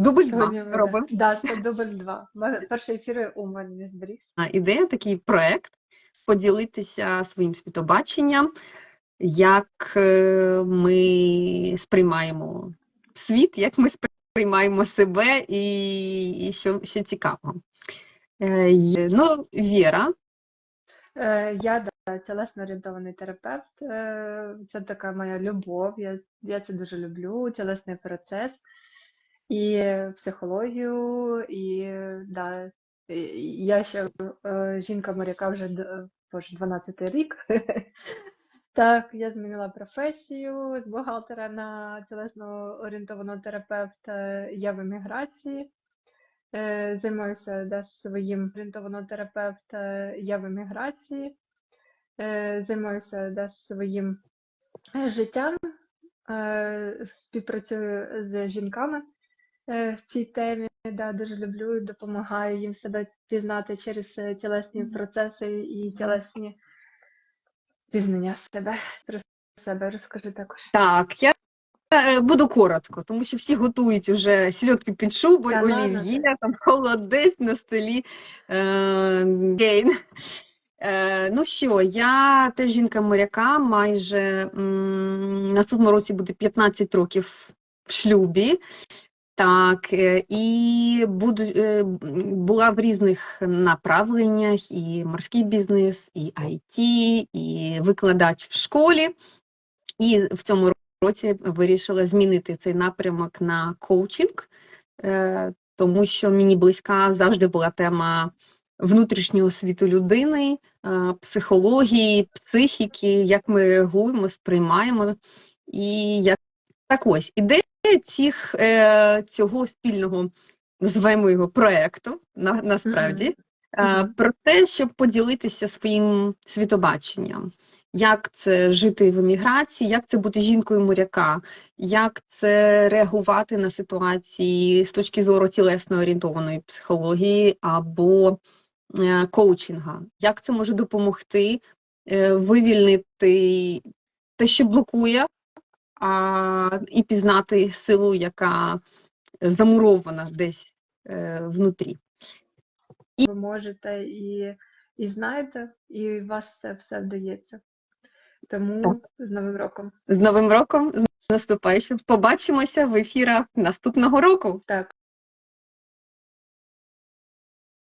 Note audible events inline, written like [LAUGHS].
Дубль Сьогодні два робимо. Да, це дубль два. Перший ефір у мене не зберігся. Ідея такий проект поділитися своїм світобаченням, як е, ми сприймаємо світ, як ми сприймаємо себе і, і що, що цікаво. Е, Ну, Віра, Е, Я да, тілесно орієнтований терапевт. Е, Це така моя любов. Я, я це дуже люблю, тілесний процес, і психологію, і да, я ще е, жінка моряка вже д- боже, 12 рік. [LAUGHS] Так, я змінила професію з бухгалтера на тілесно орієнтованого терапевта. Я в еміграції. Е, Займаюся да, своїм орієнтованого терапевта. Я в еміграції. Е, Займаюся да, своїм е, життям. Е, Співпрацюю з жінками е, в цій темі. Да, дуже люблю і допомагаю їм себе пізнати через е, тілесні процеси і тілесні пізнання себе. Про себе розкажи також. так, я е, буду коротко, тому що всі готують уже сільотки під шубою, ладно олів'є, там холодець на столі. Е, гейн. Е, ну що, я теж жінка моряка, майже м, наступному році буде 15 років в шлюбі. Так, е, і буду, е, була в різних направленнях, і морський бізнес, і IT, і викладач в школі. І в цьому році вирішила змінити цей напрямок на коучинг, е, тому що мені близька завжди була тема внутрішнього світу людини, психології, психіки, як ми реагуємо, сприймаємо. І як так ось ідея цих, е, цього спільного, називаємо його проекту, на, насправді, е, про те, щоб поділитися своїм світобаченням. Як це жити в еміграції, як це бути жінкою моряка, як це реагувати на ситуації з точки зору тілесно орієнтованої психології або е, коучинга, як це може допомогти е, вивільнити те, що блокує, а, і пізнати силу, яка замурована десь е, внутрі. ви можете і, і знаєте, і у вас це все вдається. Тому з Новим роком. З Новим роком, з наступаючим. Побачимося в ефірах наступного року. Так.